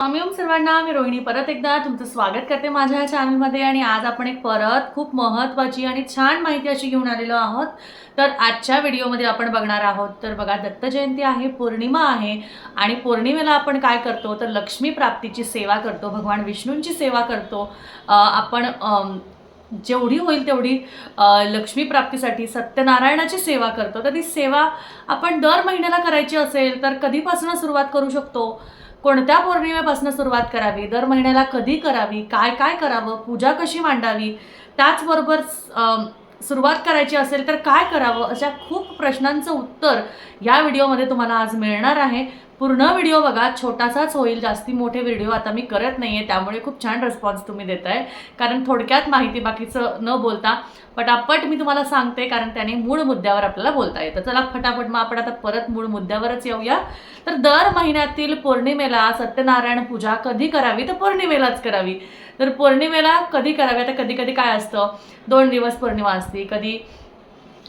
स्वामी ओम सर्वांना मी रोहिणी परत एकदा तुमचं स्वागत करते माझ्या या चॅनलमध्ये. आणि आज आपण एक परत खूप महत्त्वाची आणि छान माहिती अशी घेऊन आलेलो आहोत. तर आजच्या व्हिडिओमध्ये आपण बघणार आहोत. तर बघा दत्त जयंती आहे पौर्णिमा आहे. आणि पौर्णिमेला आपण काय करतो? तर लक्ष्मी प्राप्तीची सेवा करतो भगवान विष्णूंची सेवा करतो. आपण जेवढी होईल तेवढी लक्ष्मीप्राप्तीसाठी लक्ष्मी प्राप्तीसाठी सत्यनारायणाची सेवा करतो. तर ती सेवा आपण दर महिन्याला करायची असेल तर कधीपासून सुरुवात करू शकतो? कोणत्या पौर्णिमेपासून सुरुवात करावी? दर महिन्याला कधी करावी? काय काय करावं? पूजा कशी मांडावी? त्याचबरोबर सुरुवात करायची असेल तर काय करावं? अशा खूप प्रश्नांचं उत्तर या व्हिडिओमध्ये तुम्हाला आज मिळणार आहे. पूर्ण व्हिडिओ बघा छोटासाच होईल जास्ती मोठे व्हिडिओ आता मी करत नाही आहे त्यामुळे खूप छान रिस्पॉन्स तुम्ही देत आहे कारण थोडक्यात माहिती बाकीचं न बोलता पटापट मी तुम्हाला सांगते कारण त्याने मूळ मुद्द्यावर आपल्याला बोलता येतं. चला फटाफट मग आपण आता परत मूळ मुद्द्यावरच येऊया. तर दर महिन्यातील पौर्णिमेला सत्यनारायण पूजा कधी करावी? तर पौर्णिमेलाच करावी. तर पौर्णिमेला कधी करावी? आता कधी कधी काय असतं? दोन दिवस पौर्णिमा असते कधी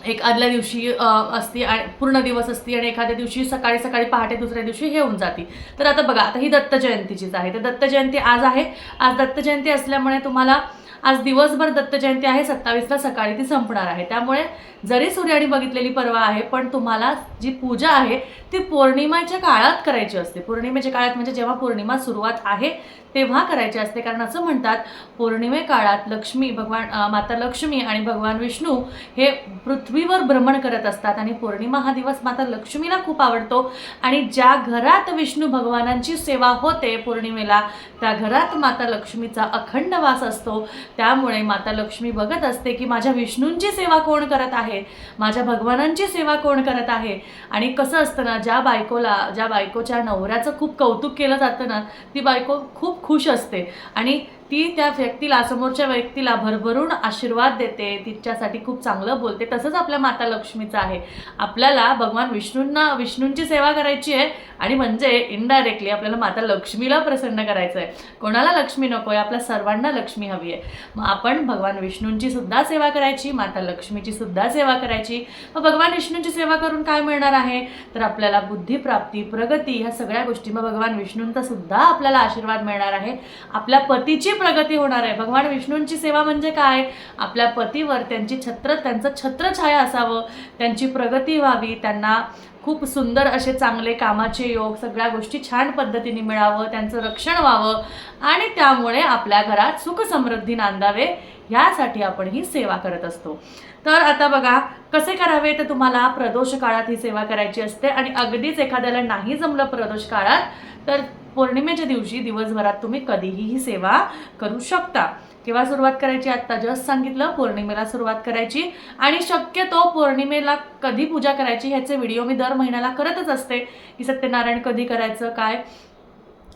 एक आदल्या दिवशी असती आणि पूर्ण दिवस असती आणि एखाद्या दिवशी सकाळी सकाळी पहाटे दुसऱ्या दिवशी हे होऊन जाते. तर आता बघा आता ही दत्त जयंतीचीच आहे. तर दत्त जयंती आज आहे. आज दत्त जयंती असल्यामुळे तुम्हाला आज दिवसभर दत्त जयंती आहे. सत्तावीसला सकाळी ती संपणार आहे. त्यामुळे जरी सूर्याने बघितलेली परवा आहे पण तुम्हाला जी पूजा आहे ती पौर्णिमेच्या काळात करायची असते. पौर्णिमेच्या काळात म्हणजे जेव्हा पौर्णिमा सुरुवात आहे तेव्हा करायचे असते. कारण असं म्हणतात पौर्णिमे काळात लक्ष्मी भगवान माता लक्ष्मी आणि भगवान विष्णू हे पृथ्वीवर भ्रमण करत असतात. आणि पौर्णिमा हा दिवस माता लक्ष्मीला खूप आवडतो. आणि ज्या घरात विष्णू भगवानांची सेवा होते पौर्णिमेला त्या घरात माता लक्ष्मीचा अखंड वास असतो. त्यामुळे माता लक्ष्मी बघत असते की माझ्या विष्णूंची सेवा कोण करत आहे? माझ्या भगवानांची सेवा कोण करत आहे? आणि कसं असतं ना ज्या बायकोला ज्या बायकोच्या नवऱ्याचं खूप कौतुक केलं जातं ना ती बायको खूप खुश असते. आणि ती त्या व्यक्तीला समोरच्या व्यक्तीला भरभरून आशीर्वाद देते तिच्यासाठी खूप चांगलं बोलते. तसंच आपल्या माता लक्ष्मीचं आहे. आपल्याला भगवान विष्णूंना विष्णूंची सेवा करायची आहे आणि म्हणजे इनडायरेक्टली आपल्याला माता लक्ष्मीला प्रसन्न करायचं आहे कोणाला लक्ष्मी नको आहे आपल्या सर्वांना लक्ष्मी हवी आहे. मग आपण भगवान विष्णूंची सुद्धा सेवा करायची माता लक्ष्मीची सुद्धा सेवा करायची. मग भगवान विष्णूंची सेवा करून काय मिळणार आहे? तर आपल्याला बुद्धिप्राप्ती प्रगती ह्या सगळ्या गोष्टी मग भगवान विष्णूंचा सुद्धा आपल्याला आशीर्वाद मिळणार आहे. आपल्या पतीची प्रगती होणार आहे. भगवान विष्णूंची सेवा म्हणजे काय? आपल्या पतीवर त्यांची छत्र त्यांचं छत्रछाया असावं. त्यांची प्रगती व्हावी. त्यांना खूप सुंदर असे चांगले कामाचे योग सगळ्या गोष्टी छान पद्धतीने मिळावं. त्यांचं रक्षण व्हावं. आणि त्यामुळे आपल्या घरात सुख समृद्धी नांदावे. ह्यासाठी आपण ही सेवा करत असतो. तर आता बघा कसे करावे? तर तुम्हाला प्रदोष काळात ही सेवा करायची असते. आणि अगदीच एखाद्याला नाही जमलं प्रदोष काळात तर पौर्णिमेच्या दिवशी दिवसभरात तुम्ही कधीही ही सेवा करू शकता. केव्हा सुरुवात करायची? आत्ता जस्ट सांगितलं पौर्णिमेला सुरुवात करायची. आणि शक्यतो पौर्णिमेला कधी पूजा करायची ह्याचे व्हिडिओ मी दर महिन्याला करतच असते. की सत्यनारायण कधी करायचं काय?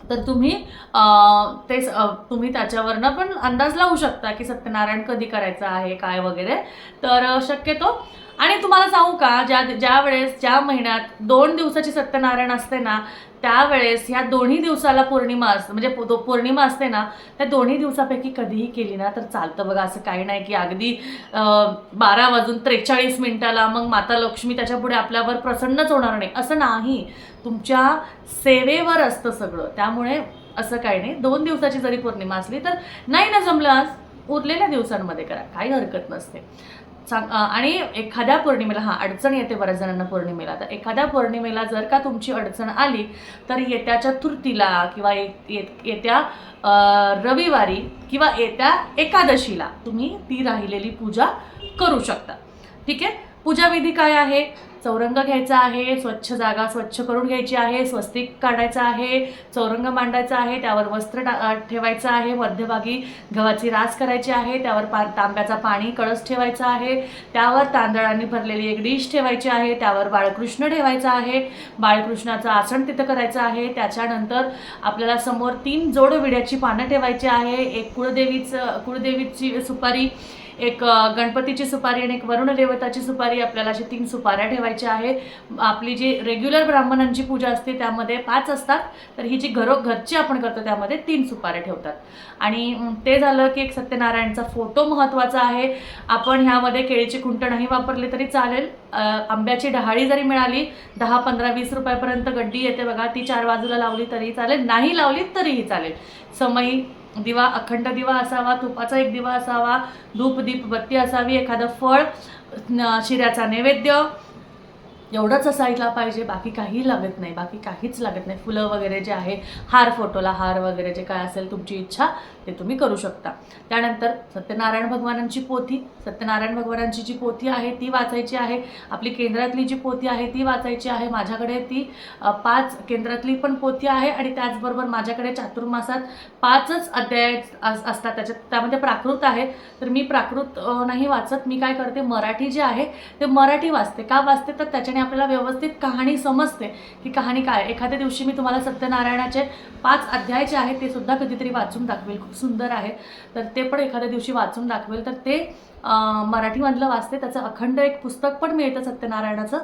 तर तुम्ही ते तुम्ही त्याच्यावरनं पण अंदाज लावू शकता की सत्यनारायण कधी करायचं आहे काय वगैरे. तर शक्यतो आणि तुम्हाला सांगू का ज्या ज्या वेळेस ज्या महिन्यात दोन दिवसाची सत्यनारायण असते ना त्यावेळेस ह्या दोन्ही दिवसाला पौर्णिमा असते म्हणजे पौर्णिमा असते ना त्या दोन्ही दिवसापैकी कधीही केली ना तर चालतं बघा असं काही नाही की अगदी बारा वाजून त्रेचाळीस मिनिटाला मग माता लक्ष्मी त्याच्यापुढे आपल्यावर प्रसन्नच होणार नाही असं नाही. तुमच्या सेवेवर असतं सगळं. त्यामुळे असं काही नाही. दोन दिवसाची जरी पौर्णिमा असली तर नाही ना जमलं आज उरलेल्या दिवसांमध्ये करा. काही हरकत नसते. सांग आणि एखाद्या पौर्णिमेला हां अडचण येते बऱ्याच जणांना पौर्णिमेला. तर एखाद्या पौर्णिमेला जर का तुमची अडचण आली तर येत्या चतुर्थीला किंवा ये- येत्या रविवारी किंवा येत्या एकादशीला तुम्ही ती राहिलेली पूजा करू शकता. ठीक आहे? पूजाविधी काय आहे? चौरंग घ्यायचा आहे स्वच्छ जागा स्वच्छ करून घ्यायची आहे स्वस्तिक काढायचं आहे चौरंग मांडायचा आहे त्यावर वस्त्र टा ठेवायचं आहे मध्यभागी गव्हाची रास करायची आहे त्यावर पा तांब्याचा पाणी कळस ठेवायचा आहे त्यावर तांदळांनी भरलेली एक डिश ठेवायची आहे त्यावर बाळकृष्ण ठेवायचा आहे बाळकृष्णाचं आसन तिथं करायचं आहे त्याच्यानंतर आपल्याला समोर तीन जोड विड्याची पानं ठेवायची आहे एक कुळदेवीचं कुळदेवीची सुपारी एक गणपतीची सुपारी आणि एक वरुण देवताची सुपारी आपल्याला अशी तीन सुपाऱ्या ठेवायच्या आहे आपली जी रेग्युलर ब्राह्मणांची पूजा असते त्यामध्ये पाच असतात. तर ही जी घरो घरची आपण करतो त्यामध्ये तीन सुपाऱ्या ठेवतात. आणि ते झालं की एक सत्यनारायणचा फोटो महत्त्वाचा आहे. आपण ह्यामध्ये केळीची खुंट नाही वापरली तरी चालेल. आंब्याची डहाळी जरी मिळाली दहा पंधरा वीस रुपयापर्यंत गड्डी येते बघा. ती चार बाजूला लावली तरी चालेल. नाही लावली तरीही चालेल. समयी दिवा अखंड दिवा असावा तुपाचा एक दिवा असावा धूप दीप बत्ती असावी एखादं फळ शिऱ्याचा नैवेद्य एवढंच असायला पाहिजे बाकी काही लागत नाही बाकी काहीच लागत नाही. फुलं वगैरे जे आहे हार फोटोला हार वगैरे जे काय असेल तुमची इच्छा ते तुम्ही करू शकता. त्यानंतर सत्यनारायण भगवानांची पोथी सत्यनारायण भगवानांची जी पोथी आहे ती वाचायची आहे. आपली केंद्रातली जी पोथी आहे ती वाचायची आहे. माझ्याकडे ती पाच केंद्रातली पण पोथी आहे आणि त्याचबरोबर माझ्याकडे चातुर्मासात पाचच अध्याय अस- असतात. त्याच्यात त्यामध्ये प्राकृत आहे. तर मी प्राकृत नाही वाचत. मी काय करते? मराठी जे आहे ते मराठी वाचते. का वाचते? तर त्याच्या त्याच्याने आपल्याला व्यवस्थित कहाणी समजते. की कहाणी काय? एखाद्या दिवशी मी तुम्हाला सत्यनारायणाचे पाच अध्याय जे आहेत ते सुद्धा कधीतरी वाचून दाखवेल. खूप सुंदर आहे. तर ते पण एखाद्या दिवशी वाचून दाखवेल. तर ते मराठीमधलं वाचते. त्याचं अखंड एक पुस्तक पण मिळतं सत्यनारायणाचं.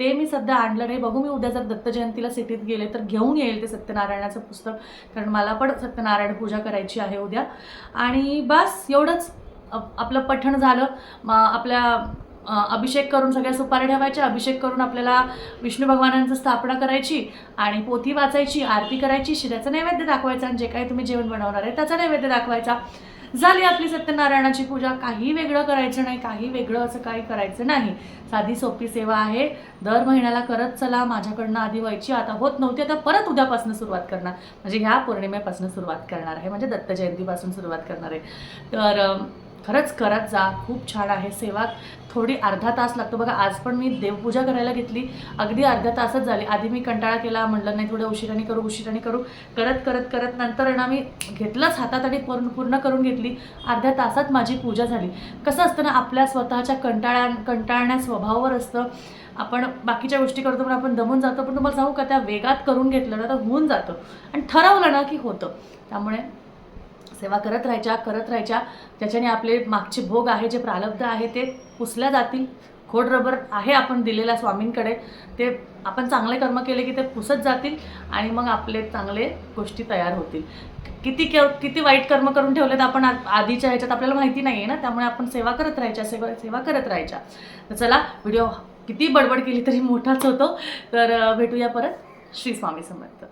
ते मी सध्या आणलं नाही. बघू मी उद्या जर दत्त जयंतीला सिटीत गेले तर घेऊन येईल ते सत्यनारायणाचं पुस्तक. कारण मला पण सत्यनारायण पूजा करायची आहे उद्या. आणि बस एवढंच. आपलं पठण झालं. मग आपल्या अभिषेक करून सगळ्या सुपारी ठेवायच्या अभिषेक करून आपल्याला विष्णू भगवानांचं स्थापना करायची आणि पोथी वाचायची आरती करायची. शिऱ्याचं नैवेद्य दाखवायचा आणि जे काही तुम्ही जेवण बनवणार आहे त्याचा नैवेद्य दाखवायचा. झाली आपली सत्यनारायणाची पूजा. काही वेगळं करायचं नाही काही वेगळं असं काही करायचं नाही. साधी सोपी सेवा आहे. दर महिन्याला करत चला माझ्याकडनं आधी व्हायची. आता होत नव्हती आता परत उद्यापासून सुरुवात करणार. म्हणजे ह्या पौर्णिमेपासून सुरुवात करणार आहे. म्हणजे दत्त जयंतीपासून सुरुवात करणार आहे. तर खरंच करत जा. खूप छान आहे सेवा. थोडी अर्धा तास लागतो. बघा आज पण मी देवपूजा करायला घेतली. अगदी अर्धा तासच झाली. आधी मी कंटाळा केला. म्हणलं नाही थोडं उशिराने करू उशिराने करू. करत करत करत नंतर ना मी घेतलंच हातात आणि पूर्ण पूर्ण करून घेतली. अर्ध्या तासात माझी पूजा झाली. कसं असतं ना आपल्या स्वतःच्या कंटाळ्या कंटाळण्या स्वभावावर असतं. आपण बाकीच्या गोष्टी करतो पण आपण दमून जातो पण तुम्हाला सांगू का त्या वेगात करून घेतलं ना तर होऊन जातं. आणि ठरवलं ना की होतं. त्यामुळे सेवा करत राहायच्या करत राहायच्या. ज्याच्याने आपले मागचे भोग आहे जे प्रालब्ध आहे ते पुसल्या जातील. खोड रबर आहे आपण दिलेल्या स्वामींकडे. ते आपण चांगले कर्म केले की ते पुसत जातील आणि मग आपले चांगले गोष्टी तयार होतील. किती के किती वाईट कर्म करून ठेवलेत आपण आधीच्या ह्याच्यात आपल्याला माहिती नाही आहे ना त्यामुळे आपण सेवा करत राहायच्या सेवा सेवा करत राहायच्या. तर चला व्हिडिओ किती बडबड केली तरी मोठाच होतो. तर भेटूया परत. श्री स्वामी समर्थ.